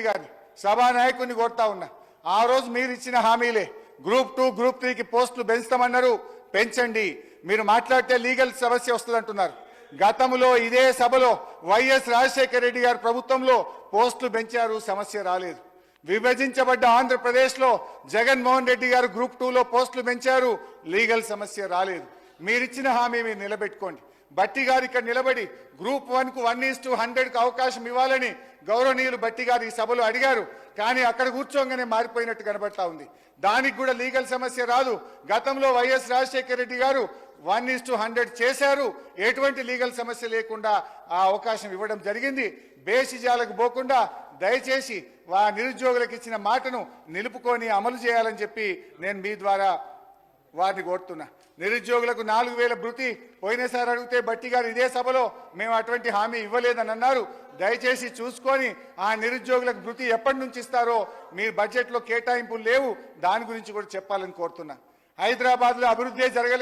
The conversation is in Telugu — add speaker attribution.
Speaker 1: రెడ్డి గారిని సభానాయకుడిని కోరుతా ఉన్నా. ఆ రోజు మీరు ఇచ్చిన హామీలే. గ్రూప్ టూ గ్రూప్ త్రీకి పోస్టులు పెంచుతామన్నారు. పెంచండి. మీరు మాట్లాడితే లీగల్ సమస్య వస్తుందంటున్నారు. గతంలో ఇదే సభలో వైఎస్ రాజశేఖర రెడ్డి గారి ప్రభుత్వంలో పోస్టులు పెంచారు. సమస్య రాలేదు. విభజించబడ్డ ఆంధ్రప్రదేశ్లో జగన్మోహన్ రెడ్డి గారు గ్రూప్ టూలో పోస్టులు పెంచారు. లీగల్ సమస్య రాలేదు. మీరిచ్చిన హామీ మీరు నిలబెట్టుకోండి. బట్టి గారు ఇక్కడ నిలబడి గ్రూప్ వన్కు వన్ ఈస్ టు హండ్రెడ్కు అవకాశం ఇవ్వాలని గౌరవనీయులు బట్టి గారు ఈ సభలో అడిగారు. కానీ అక్కడ కూర్చోగానే మారిపోయినట్టు కనబడతా ఉంది. దానికి కూడా లీగల్ సమస్య రాదు. గతంలో వైఎస్ రాజశేఖర రెడ్డి గారు వన్ ఈస్ టు హండ్రెడ్ చేశారు. ఎటువంటి లీగల్ సమస్య లేకుండా ఆ అవకాశం ఇవ్వడం జరిగింది. బేసిజాలకు పోకుండా దయచేసి వా నిరుద్యోగులకు ఇచ్చిన మాటను నిలుపుకొని అమలు చేయాలని చెప్పి నేను మీ ద్వారా వారిని కోరుతున్నా. నిరుద్యోగులకు నాలుగు వేల భృతి పోయినసారి అడిగితే బట్టి గారు ఇదే సభలో మేము అటువంటి హామీ ఇవ్వలేదని అన్నారు. దయచేసి చూసుకొని ఆ నిరుద్యోగులకు భృతి ఎప్పటి నుంచి ఇస్తారో మీ బడ్జెట్లో కేటాయింపులు లేవు. దాని గురించి కూడా చెప్పాలని కోరుతున్నా. హైదరాబాద్లో అభివృద్ధి జరగలేదు.